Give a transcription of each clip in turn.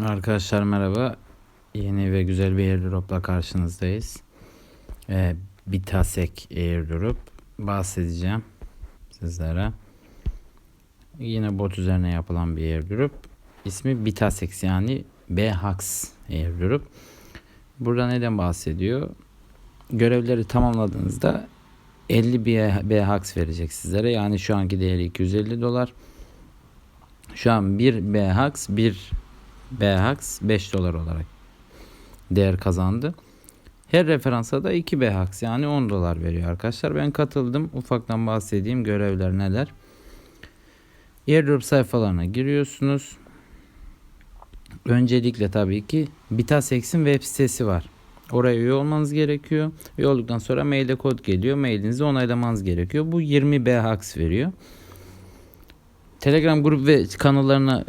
Arkadaşlar merhaba. Yeni ve güzel bir airdrop'la karşınızdayız. Ee, Bitasek airdrop bahsedeceğim sizlere. Yine bot üzerine yapılan bir airdrop. İsmi Bitasex yani BHAX airdrop. Burada neden bahsediyor? Görevleri tamamladığınızda 50 BHAX verecek sizlere. Yani şu anki değeri 250 dolar. Şu an bir BHAX bir BHAX 5 dolar olarak değer kazandı. Her referansa da 2 BHAX yani 10 dolar veriyor arkadaşlar. Ben katıldım. Ufaktan bahsedeyim görevler neler. Airdrop sayfalarına giriyorsunuz. Öncelikle tabii ki Bitasex'in web sitesi var. Oraya üye olmanız gerekiyor. Üye olduktan sonra mailde kod geliyor. Mailinizi onaylamanız gerekiyor. Bu 20 BHAX veriyor. Telegram grup ve kanallarına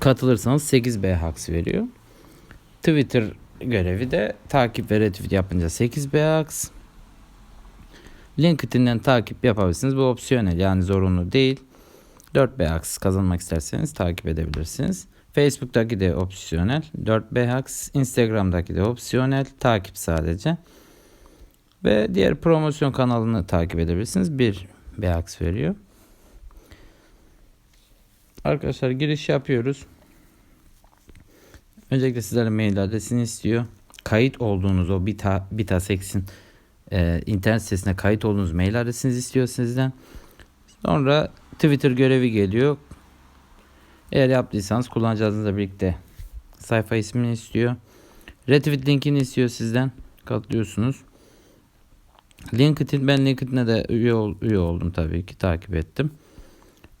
katılırsanız 8 BHAX veriyor. Twitter görevi de takip ve retweet yapınca 8 BHAX. LinkedIn'den takip yapabilirsiniz. Bu opsiyonel yani zorunlu değil. 4 BHAX kazanmak isterseniz takip edebilirsiniz. Facebook'taki de opsiyonel 4 BHAX. Instagram'daki de opsiyonel takip sadece. Ve diğer promosyon kanalını takip edebilirsiniz. 1 BHAX veriyor. Arkadaşlar giriş yapıyoruz. Öncelikle sizlere mail adresini istiyor. Kayıt olduğunuz o Bita, Bitasex'in e, internet sitesine kayıt olduğunuz mail adresinizi istiyor sizden. Sonra Twitter görevi geliyor. Eğer yaptıysanız kullanıcı adınızla birlikte sayfa ismini istiyor. Retweet linkini istiyor sizden. Katlıyorsunuz. LinkedIn ben LinkedIn'e de üye, üye oldum tabii ki takip ettim.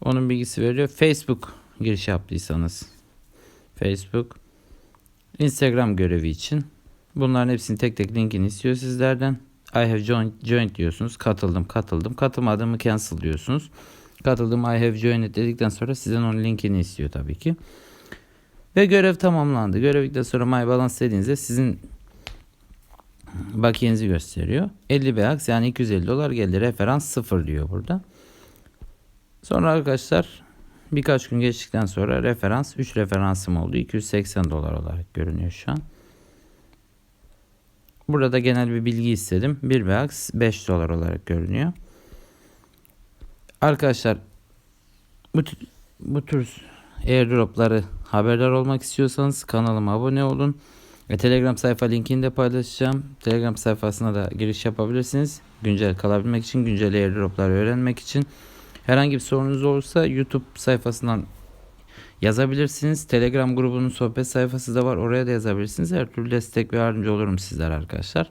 Onun bilgisi veriyor. Facebook giriş yaptıysanız Facebook Instagram görevi için bunların hepsini tek tek linkini istiyor sizlerden. I have joined, joined diyorsunuz. Katıldım, katıldım. Katılmadığımı cancel diyorsunuz. Katıldım I have joined dedikten sonra sizden onun linkini istiyor tabii ki. Ve görev tamamlandı. Görevlikten sonra my balance dediğinizde sizin bakiyenizi gösteriyor. 50 BX yani 250 dolar geldi. Referans 0 diyor burada. Sonra arkadaşlar birkaç gün geçtikten sonra referans 3 referansım oldu. 280 dolar olarak görünüyor şu an. Burada genel bir bilgi istedim. 1 BX 5 dolar olarak görünüyor. Arkadaşlar bu, bu tür airdropları haberdar olmak istiyorsanız kanalıma abone olun. Ve Telegram sayfa linkini de paylaşacağım. Telegram sayfasına da giriş yapabilirsiniz. Güncel kalabilmek için, güncel airdropları öğrenmek için. Herhangi bir sorunuz olursa YouTube sayfasından yazabilirsiniz. Telegram grubunun sohbet sayfası da var. Oraya da yazabilirsiniz. Her türlü destek ve yardımcı olurum sizler arkadaşlar.